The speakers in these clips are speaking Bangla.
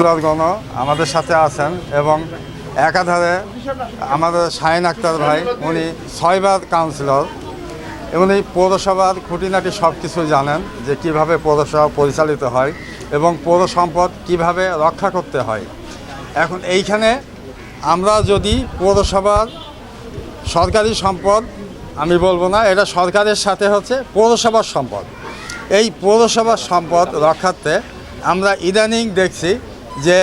কাউন্সিলরগণ আমাদের সাথে আছেন এবং একাধারে আমাদের শাহিন আক্তার ভাই, উনি ছয়বার কাউন্সিলর উনি পৌরসভার খুঁটিনাটি সব কিছু জানেন যে কীভাবে পৌরসভা পরিচালিত হয় এবং পৌর সম্পদ কীভাবে রক্ষা করতে হয়। এখন এইখানে আমরা যদি পৌরসভার সরকারি সম্পদ, আমি বলব না, এটা সরকারের সাথে হচ্ছে পৌরসভার সম্পদ। এই পৌরসভার সম্পদ রক্ষার্থে আমরা ইদানিং দেখছি যে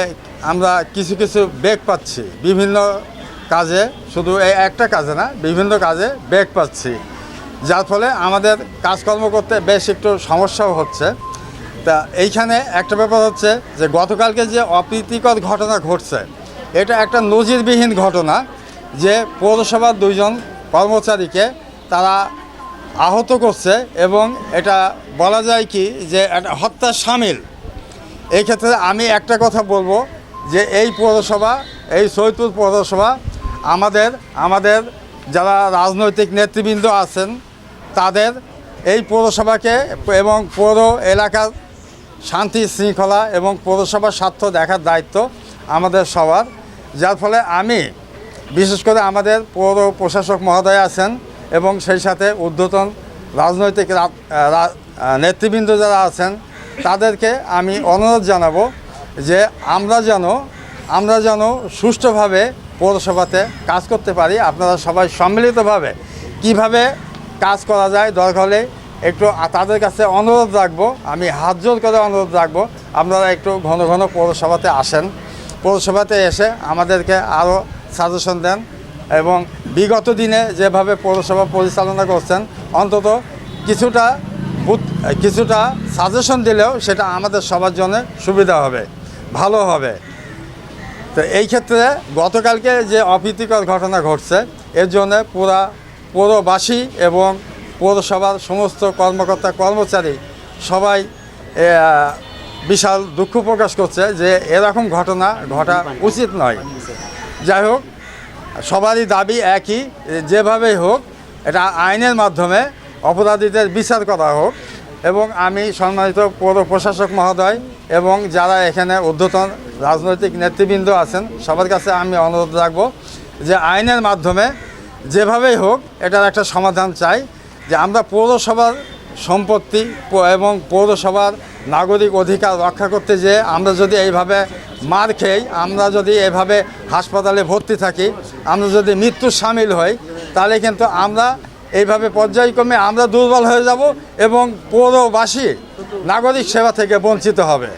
আমরা কিছু কিছু বেগ পাচ্ছি, বিভিন্ন কাজে, শুধু এই একটা কাজে না, বিভিন্ন কাজে বেগ পাচ্ছি। যার ফলে আমাদের কাজকর্ম করতে বেশ একটু সমস্যাও হচ্ছে। তা এইখানে একটা ব্যাপার হচ্ছে যে, গতকালকে যে অপ্রীতিকর ঘটনা ঘটছে, এটা একটা নজিরবিহীন ঘটনা যে পৌরসভার দুইজন কর্মচারীকে তারা আহত করছে এবং এটা বলা যায় কি যে, একটা হত্যার সামিল। এই ক্ষেত্রে আমি একটা কথা বলব যে এই পৌরসভা, এই সৈতুল পৌরসভা আমাদের আমাদের যারা রাজনৈতিক নেতৃবৃন্দ আছেন, তাদের এই পৌরসভাকে এবং পৌর এলাকার শান্তি শৃঙ্খলা এবং পৌরসভার স্বার্থ দেখার দায়িত্ব আমাদের সবার। যার ফলে আমি, বিশেষ করে আমাদের পৌর প্রশাসক মহোদয় আছেন এবং সেই সাথে ঊর্ধ্বতন রাজনৈতিক নেতৃবৃন্দ যারা আছেন তাদেরকে আমি অনুরোধ জানাব যে আমরা যেন আমরা যেন সুষ্ঠুভাবে পৌরসভাতে কাজ করতে পারি। আপনারা সবাই সম্মিলিতভাবে কীভাবে কাজ করা যায়, দরকার হলে একটু তাদের কাছে অনুরোধ রাখব, আমি হাত জোর করে অনুরোধ রাখব, আপনারা একটু ঘন ঘন পৌরসভাতে আসেন। পৌরসভাতে এসে আমাদেরকে আরও সাজেশন দেন এবং বিগত দিনে যেভাবে পৌরসভা পরিচালনা করছেন, অন্তত কিছুটা কিছুটা সাজেশন দিলেও সেটা আমাদের সবার জন্য সুবিধা হবে, ভালো হবে। তো এই ক্ষেত্রে গতকালকে যে অপ্রীতিকর ঘটনা ঘটছে, এর জন্য পুরা পৌরবাসী এবং পৌরসভার সমস্ত কর্মকর্তা, কর্মচারী সবাই বিশাল দুঃখ প্রকাশ করছে যে এরকম ঘটনা ঘটা উচিত নয়। যাই হোক, সবারই দাবি একই, যেভাবেই হোক, এটা আইনের মাধ্যমে অপরাধীদের বিচার করা হোক এবং আমি সম্মানিত পৌর প্রশাসক মহোদয় এবং যারা এখানে ঊর্ধ্বতন রাজনৈতিক নেতৃবৃন্দ আছেন, সবার কাছে আমি অনুরোধ রাখব যে আইনের মাধ্যমে যেভাবেই হোক এটার একটা সমাধান চাই, যে আমরা পৌরসভার সম্পত্তি এবং পৌরসভার নাগরিক অধিকার রক্ষা করতে যে আমরা যদি এইভাবে মার খেই আমরা যদি এভাবে হাসপাতালে ভর্তি থাকি, আমরা যদি মৃত্যু সামিল হই, তাহলে কিন্তু আমরা এইভাবে পর্যায়ক্রমে আমরা দুর্বল হয়ে যাব এবং পৌরবাসী নাগরিক সেবা থেকে বঞ্চিত হবে।